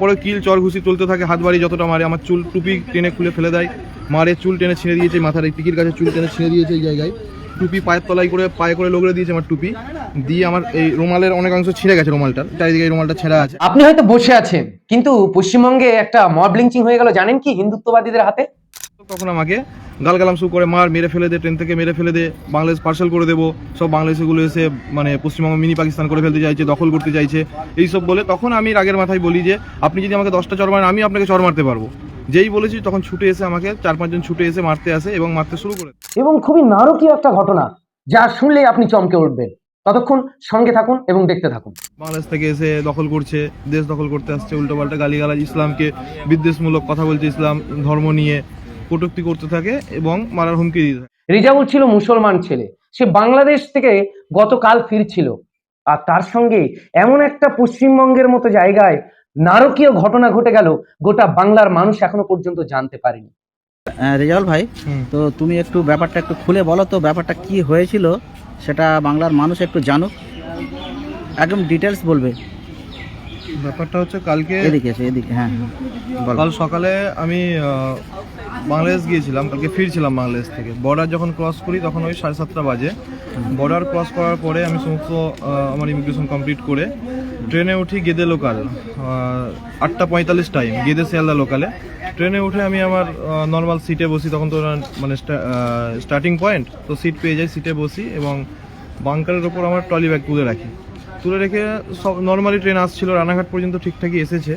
পরে কিল, চর ঘুষি চলতে থাকে, হাত বাড়ি যতটা মারে, আমার চুল টুপি টেনে খুলে ফেলে দেয়। মারে, চুল টেনে ছিঁড়ে দিয়েছে মাথার এই পিকির কাছে চুল টেনে ছিঁড়ে দিয়েছে এই জায়গায়। টুপি পায়ের তলায় করে, পায়ে করে লগড়ে দিয়েছে আমার টুপি। দিয়ে আমার এই রুমালের অনেকাংশ ছিঁড়ে গেছে রুমালটার, চারিদিকে রুমালটা ছেঁড়া আছে। আপনি হয়তো বসে আছেন, কিন্তু পশ্চিমবঙ্গে একটা মব লিঞ্চিং হয়ে গেল, জানেন কি হিন্দুত্ববাদীদের হাতে? তখন আমাকে গালগালাম শু করে মার মেরে ফেলে দে ট্রেন থেকে মেরে ফেলে দে বাংলাদেশ পার্সেল করে দেবো। সব বাংলাদেশিগুলো এসে মানে পশ্চিমবঙ্গ মিনি পাকিস্তান করে ফেলতে চাইছে দখল করতে চাইছে এইসব বলে তখন আমি রাগের মাথায় বলি যে আপনি যদি আমাকে দশটা চর মারেন আমি আপনাকে চর মারতে পারব। যেই বলেছি তখন ছুটে এসে আমাকে চার পাঁচজন ছুটে এসে মারতে আসে এবং মারতে শুরু করে। এবং খুবই নারকীয় একটা ঘটনা যা শুনলে আপনি চমকে উঠবেন। ততক্ষণ সঙ্গে থাকুন এবং দেখতে থাকুন। বাংলাদেশ থেকে এসে দখল করছে দেশ দখল করতে আসছে উল্টোপাল্টা গালিগালাজ ইসলামকে বিদ্বেষমূলক কথা বলছে ইসলাম ধর্ম নিয়ে। কটূক্তি করতে থাকে এবং মারার হুমকি দিতে থাকে। রিজাউল ছিল মুসলমান ছেলে। সে বাংলাদেশ থেকে গতকাল ফিরছিল। আর তার সঙ্গে এমন একটা পশ্চিমবঙ্গের মতো জায়গায় নারকীয় ঘটনা ঘটে গেল গোটা বাংলার মানুষ এখনও পর্যন্ত জানতে পারেনি। হ্যাঁ, রেজাউল ভাই তো তুমি একটু ব্যাপারটা একটু খুলে বলো তো ব্যাপারটা কি হয়েছিল সেটা বাংলার মানুষ একটু জানুক। একদম ডিটেলস বলবে। ব্যাপারটা হচ্ছে কালকে এদিকে এসে এদিকে হ্যাঁ। কাল সকালে আমি বাংলাদেশ গিয়েছিলাম কালকে ফিরছিলাম বাংলাদেশ থেকে। বর্ডার যখন ক্রস করি তখন ওই সাড়ে সাতটা বাজে। বর্ডার ক্রস করার পরে আমি সমস্ত আমার ইমিগ্রেশন কমপ্লিট করে ট্রেনে উঠি গেদে লোকাল আটটা পঁয়তাল্লিশ টাইম গেদে শিয়ালদা লোকালে ট্রেনে উঠে আমি আমার নর্মাল সিটে বসি তখন তো মানে স্টার্টিং পয়েন্ট তো সিট পেয়ে যাই সিটে বসি এবং বাংকারের ওপর আমার ট্রলি ব্যাগ তুলে রাখি। তুলে রেখে সব নর্মালি ট্রেন আসছিল, রানাঘাট পর্যন্ত ঠিকঠাকই এসেছে।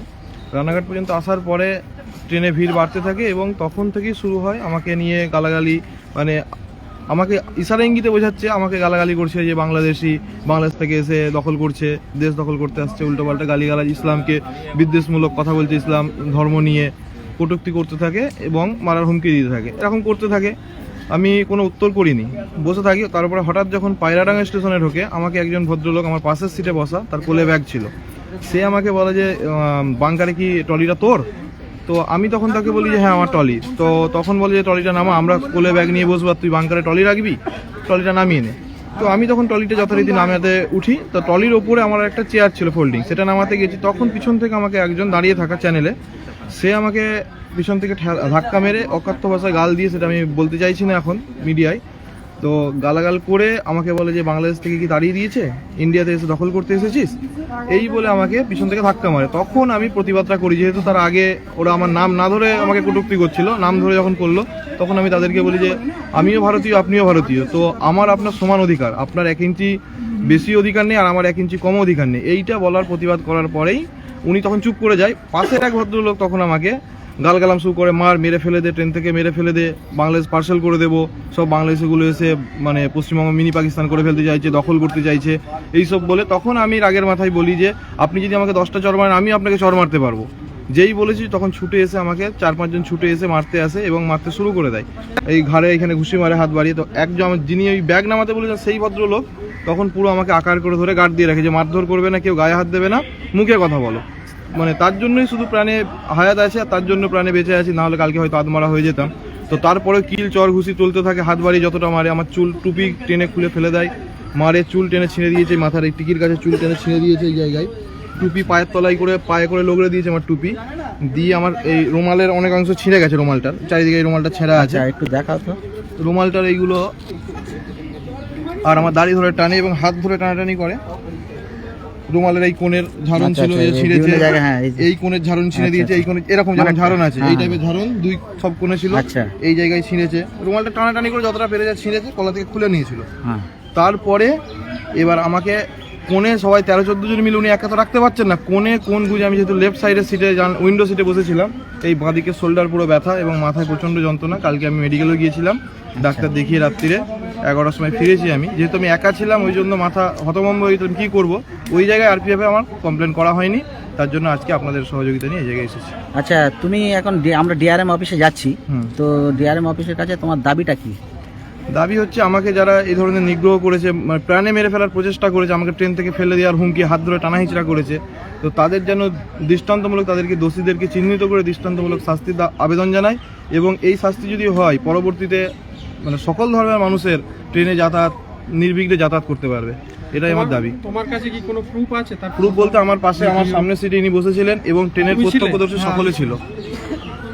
রানাঘাট পর্যন্ত আসার পরে ট্রেনে ভিড় বাড়তে থাকে এবং তখন থেকেই শুরু হয় আমাকে নিয়ে গালাগালি মানে আমাকে ইশারা ইঙ্গিতে বোঝাচ্ছে, আমাকে গালাগালি করছে যে বাংলাদেশি, বাংলাদেশ থেকে এসে দখল করছে, দেশ দখল করতে আসছে, উল্টোপাল্টা গালিগালাজ, ইসলামকে বিদ্বেষমূলক কথা বলছে, ইসলাম ধর্ম নিয়ে কটুক্তি করতে থাকে এবং মারার হুমকি দিতে থাকে। এরকম করতে থাকে। আমি কোনো উত্তর করিনি। বসে থাকি, তারপরে হঠাৎ যখন পায়রাডাঙ্গা স্টেশনে ঢোকে, আমাকে একজন ভদ্রলোক আমার পাশের সিটে বসা, তার কোলে ব্যাগ ছিল। সে আমাকে বলে যে বাংকারে কি ট্রলিটা তোর? তো আমি তখন তাকে বলি যে হ্যাঁ আমার ট্রলি। তো তখন বলে যে, ট্রলিটা নামা, আমরা কোলে ব্যাগ নিয়ে বসবো তুই বাংকারে ট্রলি রাখবি? ট্রলিটা নামিয়ে নে। তো আমি তখন ট্রলিটা যথারীতি নামাতে উঠি। তো ট্রলির ওপরে আমার একটা চেয়ার ছিল ফোল্ডিং সেটা নামাতে গেছি। তখন পিছন থেকে আমাকে একজন দাঁড়িয়ে থাকা চ্যানেলে সে আমাকে পিছন থেকে ধাক্কা মেরে অকাত্য ভাষায় গাল দিয়ে, সেটা আমি বলতে চাইছি না এখন মিডিয়ায়। তো গালাগাল করে আমাকে বলে যে, বাংলাদেশ থেকে কি দাঁড়িয়ে দিয়েছে? ইন্ডিয়াতে এসে দখল করতে এসেছিস? এই বলে আমাকে পিছন থেকে ধাক্কা মারে। তখন আমি প্রতিবাদটা করি, যেহেতু তার আগে ওরা আমার নাম না ধরে আমাকে কটূক্তি করছিল, নাম ধরে যখন করল, তখন আমি তাদেরকে বলি যে, আমিও ভারতীয়, আপনিও ভারতীয়। তো আমার আপনার সমান অধিকার, আপনার এক ইঞ্চি বেশি অধিকার নেই, আর আমার এক ইঞ্চি কম অধিকার নেই। এইটা বলার প্রতিবাদ করার পরেই উনি তখন চুপ করে যায়। পাশের এক ভদ্রলোক তখন আমাকে গালগালাম শুরু করে, মার, মেরে ফেলে দে, ট্রেন থেকে মেরে ফেলে দে, বাংলাদেশ পার্সেল করে দেবো, সব বাংলাদেশিগুলো এসে মানে পশ্চিমবঙ্গ, মিনি পাকিস্তান করে ফেলতে চাইছে, দখল করতে চাইছে। এইসব বলে তখন আমি রাগের মাথায় বলি যে, আপনি যদি আমাকে দশটা চর মারেন, আমি আপনাকে চর মারতে পারব। যেই বলেছি, তখন ছুটে এসে আমাকে চার পাঁচজন ছুটে এসে মারতে আসে এবং মারতে শুরু করে দেয়। এই ঘাড়ে এখানে ঘুষি মারে, হাত বাড়িয়ে তো একজন যিনি ওই ব্যাগ নামাতে বলেছেন সেই ভদ্রলোক তখন পুরো আমাকে আকার করে ধরে গার্ড দিয়ে রাখে যে মারধর করবে না, কেউ গায়ে হাত দেবে না, মুখে কথা বলো। মানে তার জন্যই শুধু প্রাণে হায়াত আছে আর তার জন্য প্রাণে বেঁচে আছি নাহলে কালকে হয়তো আত্মারা হয়ে যেতাম। তো তারপরে কিল, চর, ঘুষি চলতে থাকে, হাত বাড়ি যতটা মারে, আমার চুল টুপি টেনে খুলে ফেলে দেয়। মারে, চুল টেনে ছিঁড়ে দিয়েছে, মাথার এই টিকির কাছে চুল টেনে ছিঁড়ে দিয়েছে এই জায়গায়। টুপি পায়ের তলায় করে পায়ে করে লগড়ে দিয়েছে আমার টুপি। দিয়ে আমার এই রুমালের অনেক অংশ ছিঁড়ে গেছে রুমালটার। চারিদিকে এই রুমালটা ছেঁড়া আছে। আচ্ছা একটু দেখাও তো। রুমালটার এইগুলো আর আমার দাড়ি ধরে টানে এবং হাত ধরে টানাটানি করে। রুমালের এই কোণের ঝাড়ন আচ্ছা, ছিল আচ্ছা, যে ছিঁড়েছে। হ্যাঁ, এই কোণের ঝাড়ন ছিঁড়ে দিয়েছে এই কোণে এরকম যেমন মানে- ঝাড়ন আছে হ্যাঁ, এই হ্যাঁ। টাইপের ঝাড়ন দুই সব কোণে ছিল। এই জায়গায় ছিঁড়েছে। রুমালটা টানাটানি করে যতটা পেরে যা ছিঁড়েছে কলা থেকে খুলে নিয়েছিল। হ্যাঁ। তারপরে এবার আমাকে কোণে সবাই তেরো চোদ্দ জন মিলে উনি একা তো রাখতে পারছেন না। কোণে কোন গুজে আমি যেহেতু লেফট সাইডের সিটে উইন্ডো সিটে বসেছিলাম এই বাঁদিকে শোল্ডার পুরো ব্যথা এবং মাথায় প্রচণ্ড যন্ত্রণা। কালকে আমি মেডিকেলে গিয়েছিলাম ডাক্তার দেখিয়ে রাত্রিরে এগারোটার সময় ফিরেছি আমি। যেহেতু আমি একা ছিলাম ওই জন্য মাথা হতভম্ব হয়ে যেতাম কী করব? ওই জায়গায় আর আরপিএফে আমার কমপ্লেন করা হয়নি তার জন্য আজকে আপনাদের সহযোগিতা নিয়ে এই জায়গায় এসেছি। আচ্ছা তুমি এখন আমরা ডিআরএম অফিসে যাচ্ছি। তো ডিআরএম অফিসের কাছে তোমার দাবিটা কি? দাবি হচ্ছে আমাকে যারা এই ধরনের নিগ্রহ করেছে মানে প্রাণে মেরে ফেলার প্রচেষ্টা করেছে আমাকে ট্রেন থেকে ফেলে দেওয়ার হুমকি হাত ধরে টানা হিচড়া করেছে তো তাদের যেন দৃষ্টান্তমূলক তাদেরকে দোষীদেরকে চিহ্নিত করে দৃষ্টান্তমূলক শাস্তি দা- আবেদন জানায় এবং এই শাস্তি যদি হয় পরবর্তীতে মানে সকল ধর্মের মানুষের ট্রেনে যাতায়াত নির্বিঘ্নে যাতায়াত করতে পারবে। এটাই আমার দাবি। তোমার কাছে কি কোনো প্রুফ আছে? তার প্রুফ বলতে আমার পাশে আমার সামনে সিটে ইনি বসেছিলেন এবং ট্রেনের? প্রত্যক্ষদর্শী সকলে ছিল।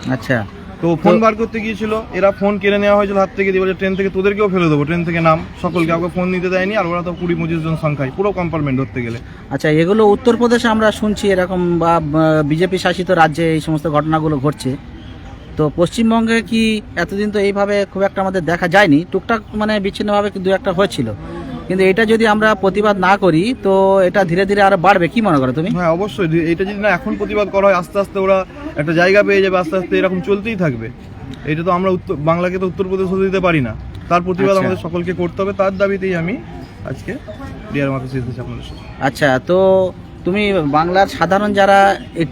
আচ্ছা। তো ফোন বার করতে গিয়েছিল এরা ফোন কেড়ে নেওয়া হয়েছিল হাত থেকে দিয়ে ট্রেন থেকে তোদেরকেও ফেলে দেবো ট্রেন থেকে নাম। সকলকে কাউকে ফোন নিতে দেয়নি আর ওরা তো কুড়ি পঁচিশ জন সংখ্যায় পুরো কম্পার্টমেন্ট ধরতে গেলে। আচ্ছা এগুলো উত্তরপ্রদেশে আমরা শুনছি এরকম বা বিজেপি শাসিত রাজ্যে এই সমস্ত ঘটনাগুলো ঘটছে। তো পশ্চিমবঙ্গে কি এতদিন তো এইভাবে খুব একটা আমাদের দেখা যায়নি টুকটাক মানে বিচ্ছিন্নভাবে দু একটা হয়েছিল। কিন্তু এটা যদি আমরা প্রতিবাদ না করি তো এটা ধীরে ধীরে আরও বাড়বে। কি মনে করো তুমি? হ্যাঁ অবশ্যই। এটা যদি না এখন প্রতিবাদ করা হয় আস্তে আস্তে ওরা একটা জায়গা পেয়ে যাবে আস্তে আস্তে এরকম চলতেই থাকবে। এটা তো আমরা উত্তর বাংলাকে তো উত্তরপ্রদেশ হতে দিতে পারি না। তার প্রতিবাদ আচ্ছা। আমাদের সকলকে করতে হবে। তার দাবিতেই আমি আজকে ডিয়ার মার্কেট এসেছি আপনাদের সাথে। আচ্ছা তো তুমি বাংলার সাধারণ যারা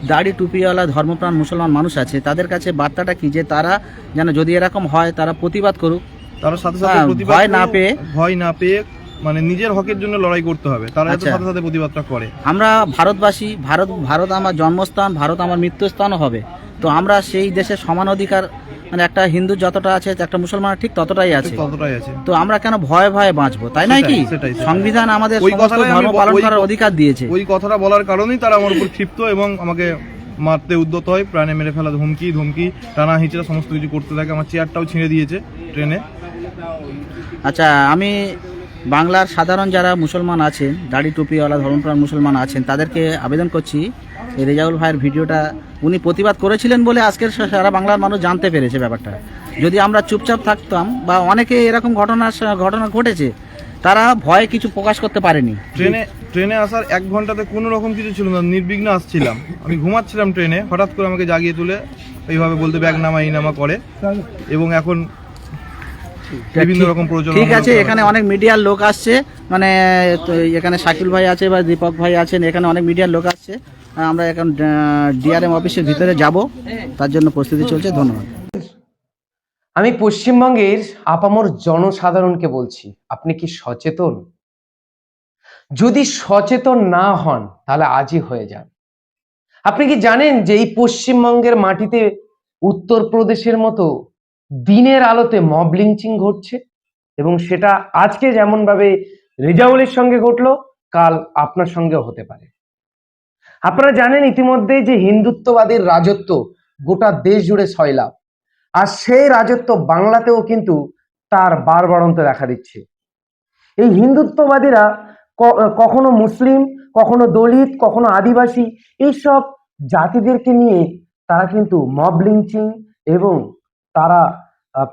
দাড়ি টুপিওয়ালা ধর্মপ্রাণ মুসলমান মানুষ আছে তাদের কাছে বার্তাটা কি যে তারা যেন যদি এরকম হয় তারা প্রতিবাদ করুক? তারা সাথে সাথে হ্যাঁ, ভয় না পেয়ে- ভয় না পেয়ে মানে নিজের হকের জন্য লড়াই করতে হবে। তারা যাতে আচ্ছা। সাথে সাথে প্রতিবাদটা করে। আমরা ভারতবাসী ভারত ভারত আমার জন্মস্থান ভারত আমার মৃত্যুস্থানও হবে। তো আমরা সেই দেশের সমান অধিকার মানে একটা হিন্দু যতটা আছে একটা মুসলমান ঠিক ততটাই আছে। ততটাই আছে। তো আমরা কেন ভয়ে ভয়ে বাঁচবো তাই নয় কি। সংবিধান আমাদের ওই আমি ধর্ম পালন করার অধিকার দিয়েছে। ওই কথাটা বলার কারণেই তারা আমার উপর ক্ষিপ্ত এবং আমাকে মারতে উদ্যত হয় প্রাণে মেরে ফেলা হুমকি ধমকি টানা হিচড়া সমস্ত কিছু করতে থাকে। আমার চেয়ারটাও ছিঁড়ে দিয়েছে ট্রেনে আচ্ছা আমি বাংলার সাধারণ যারা মুসলমান আছেন, দাড়ি টুপিওয়ালা, ধর্মপ্রাণ মুসলমান আছেন, তাদেরকে আবেদন করছি, এই রেজাউল ভাইয়ের ভিডিওটা উনি প্রতিবাদ করেছিলেন বলে আজকের সারা বাংলার মানুষ জানতে পেরেছে ব্যাপারটা। যদি আমরা চুপচাপ থাকতাম বা অনেকে এরকম ঘটনা ঘটনা ঘটেছে, তারা ভয়ে কিছু প্রকাশ করতে পারেনি। ট্রেনে ট্রেনে আসার এক ঘন্টাতে কোনো রকম কিছু ছিল না, নির্বিঘ্ন আসছিলাম। আমি ঘুমাচ্ছিলাম ট্রেনে, হঠাৎ করে আমাকে জাগিয়ে তুলে, এইভাবে বলতে ব্যাগ নামা এই নামা করে। এবং এখন বিভিন্ন রকম প্রয়োজন ঠিক আছে এখানে অনেক মিডিয়ার লোক আসছে মানে এখানে শাকিল ভাই আছে বা দীপক ভাই আছেন এখানে অনেক মিডিয়ার লোক আসছে। আমরা এখন ডিআরএম অফিসের ভিতরে যাব তার জন্য প্রস্তুতি চলছে ধন্যবাদ। আমি পশ্চিমবঙ্গের আপামর জনসাধারণকে বলছি আপনি কি সচেতন? যদি সচেতন না হন তাহলে আজই হয়ে যান। আপনি কি জানেন যে এই পশ্চিমবঙ্গের মাটিতে উত্তরপ্রদেশের মতো দিনের আলোতে মব লিঞ্চিং ঘটছে এবং সেটা আজকে যেমন ভাবে রেজাউলের সঙ্গে ঘটলো, কাল আপনার সঙ্গেও হতে পারে। আপনারা জানেন ইতিমধ্যে যে হিন্দুত্ববাদীর রাজত্ব গোটা দেশ জুড়ে সয়লাভ আর সেই রাজত্ব বাংলাতেও কিন্তু তার বারবারন্ত দেখা দিচ্ছে। এই হিন্দুত্ববাদীরা কখনো মুসলিম, কখনো দলিত, কখনো আদিবাসী, এইসব জাতিদেরকে নিয়ে তারা কিন্তু মব লিঞ্চিং এবং তারা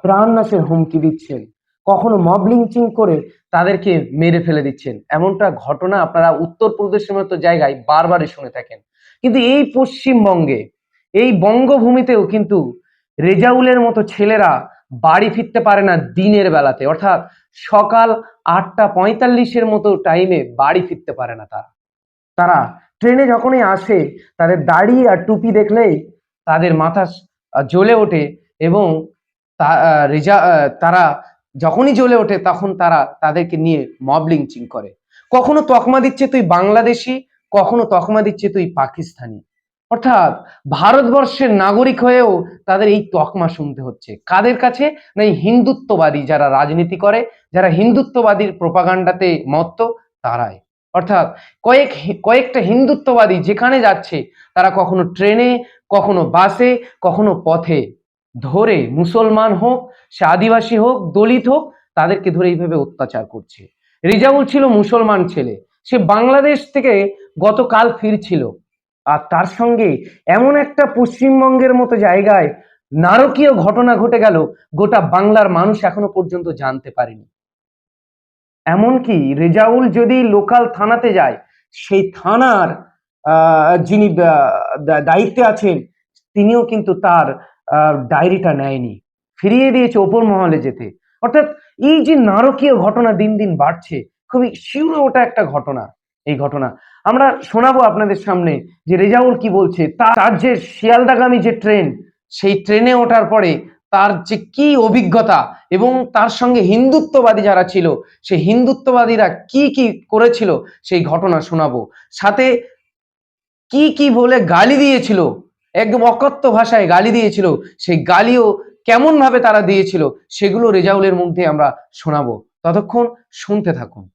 প্রাণনাশের হুমকি দিচ্ছেন। কখনো মব লিঞ্চিং করে তাদেরকে মেরে ফেলে দিচ্ছেন। এমনটা ঘটনা আপনারা উত্তরপ্রদেশের মতো জায়গায় বারবারই শুনে থাকেন। কিন্তু এই পশ্চিমবঙ্গে, এই বঙ্গভূমিতেও কিন্তু রেজাউলের মতো ছেলেরা বাড়ি ফিরতে পারে না দিনের বেলাতে। অর্থাৎ সকাল আটটা পঁয়তাল্লিশের মতো টাইমে বাড়ি ফিরতে পারে না তারা। তারা ট্রেনে যখনই আসে, তাদের দাড়ি আর টুপি দেখলেই তাদের মাথা জ্বলে ওঠে। এবং তারা যখনই জ্বলে ওঠে তখন তারা তাদেরকে নিয়ে মব লিঞ্চিং করে। কখনো তকমা দিচ্ছে তুই বাংলাদেশি, কখনো তকমা দিচ্ছে তুই পাকিস্তানি। অর্থাৎ ভারতবর্ষের নাগরিক হয়েও তাদের এই তকমা শুনতে হচ্ছে। কাদের কাছে? না এই হিন্দুত্ববাদী যারা রাজনীতি করে, যারা হিন্দুত্ববাদীর প্রপাগান্ডাতে মত্ত, তারাই। অর্থাৎ কয়েক কয়েকটা হিন্দুত্ববাদী যেখানে যাচ্ছে, তারা কখনো ট্রেনে, কখনো বাসে, কখনো পথে ধরে মুসলমান হোক, সে আদিবাসী হোক, দলিত হোক, তাদেরকে ধরে এইভাবে অত্যাচার করছে। রিজাউল ছিল মুসলমান ছেলে। সে বাংলাদেশ থেকে গতকাল ফিরছিল। আর তার সঙ্গে এমন একটা পশ্চিমবঙ্গের মতো জায়গায় নারকীয় ঘটনা ঘটে গেল, গোটা বাংলার মানুষ এখনও পর্যন্ত জানতে পারেনি। এমনকি রেজাউল যদি লোকাল থানাতে যায়, সেই থানার যিনি দায়িত্বে আছেন, তিনিও কিন্তু তার ডায়েরিটা নেয়নি। ফিরিয়ে দিয়েছে ওপর মহলে যেতে। অর্থাৎ এই যে নারকীয় ঘটনা দিন দিন বাড়ছে, খুবই শিউর ওটা একটা ঘটনা এই ঘটনা। আমরা শোনাবো আপনাদের সামনে যে রেজাউল কি বলছে, তার যে শিয়ালদাগামী যে ট্রেন, সেই ট্রেনে ওঠার পরে তার যে কি অভিজ্ঞতা এবং তার সঙ্গে হিন্দুত্ববাদী যারা ছিল, সেই হিন্দুত্ববাদীরা কি কি করেছিল, সেই ঘটনা শোনাবো। সাথে কি কি বলে গালি দিয়েছিল একদম অকথ্য ভাষায় গালি দিয়েছিল। সেই গালিও কেমন ভাবে তারা দিয়েছিল, সেগুলো রেজাউলের মধ্যে আমরা শোনাবো। ততক্ষণ শুনতে থাকুন।